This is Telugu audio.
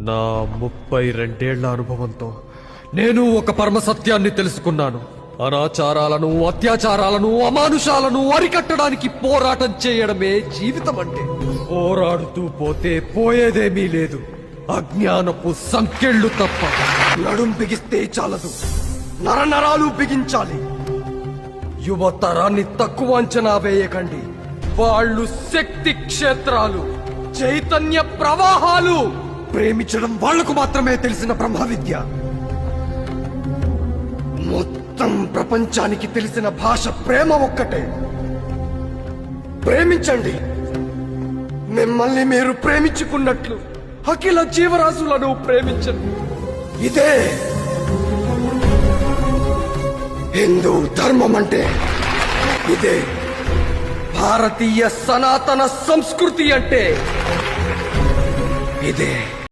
నా ముప్పై రెండేళ్ళ అనుభవంతో నేను ఒక పరమ సత్యాన్ని తెలుసుకున్నాను. అనాచారాలను అత్యాచారాలను అమానుషాలను అరికట్టడానికి పోరాటం చేయడమే జీవితం అంటే పోరాడుతూ పోతే పోయేదేమీ లేదు. అజ్ఞానపు సంకెళ్ళు తప్ప నడుం బిగిస్తే చాలదు. నరనరాలు బిగించాలి. యువతరాన్ని తక్కువ అంచనా వేయకండి. వాళ్ళు శక్తి క్షేత్రాలు చైతన్య ప్రవాహాలు. ప్రేమించడం వాళ్ళకు మాత్రమే తెలిసిన బ్రహ్మ విద్య మొత్తం ప్రపంచానికి తెలిసిన భాష ప్రేమ ఒక్కటే. ప్రేమించండి. మిమ్మల్ని మీరు ప్రేమించుకున్నట్లు అఖిల జీవరాశులను ప్రేమించండి. ఇదే హిందూ ధర్మం అంటే. ఇదే భారతీయ సనాతన సంస్కృతి అంటే. ಇದೆ